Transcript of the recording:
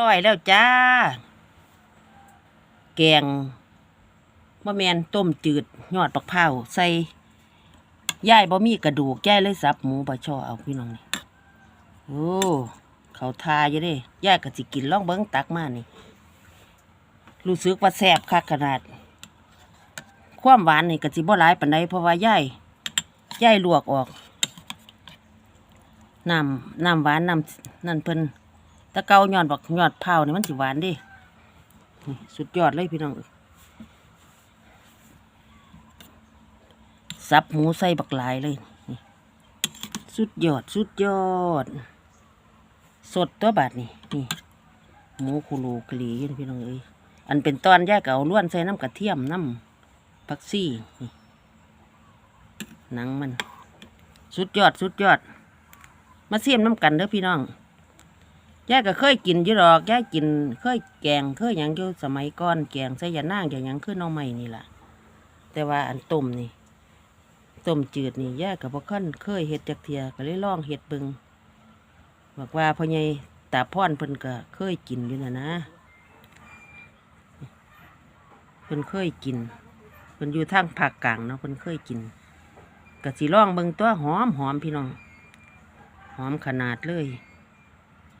ร้อยแล้วจ้า แกงมะแมนต้มจืดยอดปักเผาใส่ย่ายบ่มีกระดูกย่ายเลยสับหมูบะช่อเอาพี่น้องนี่โอ้เขาทาอยู่เด้ย่ายก็สิกินล่องเบิ้งตักมานี่รู้สึกว่าแซ่บคักขนาด ความหวานนี่ก็สิบ่หลายปานใดเพราะว่าย่ายย่ายลวกออกน้ำน้ำหวานน้ำนั่นเพิ่น แตะเกาหยอดบักหยอดเผานี่มันสิหวานดิสุดยอดเลยพี่น้องเอ้ยสับหมูใส่บักลายเลย สุดยอดสุดยอด สดตัวบาดนี่นี่หมูคูรูกลีย่นพี่น้องเอ้ยอันเป็นตอนแยกเอาล้วนใส่น้ำกระเทียมน้ำผักซี่นี่หนังมัน สุดยอดสุดยอด มาเสียมน้ำกันเด้อพี่น้อง ยายก็เคยกินอยู่ดอกยายกินเคยแกงเคยหยังอยู่สมัยก่อนแกงใส่ยานางอย่างหยังคือหน้องใหม่นี่ล่ะ แต่ว่าอันต้มนี่ต้มจืดนี่ยายก็บ่คันเคยเฮ็ดจักเทียก็เลยลองเฮ็ดเบิ่งบอกว่าพ่อใหญ่ตาพ่อนเพิ่นก็เคยกินอยู่นะนะเพิ่นเคยกินเพิ่นอยู่ทางภาคกลางเนาะเพิ่นเคยกินก็สิลองเบิ่งตัวหอมหอมพี่น้อง หอมขนาดเลย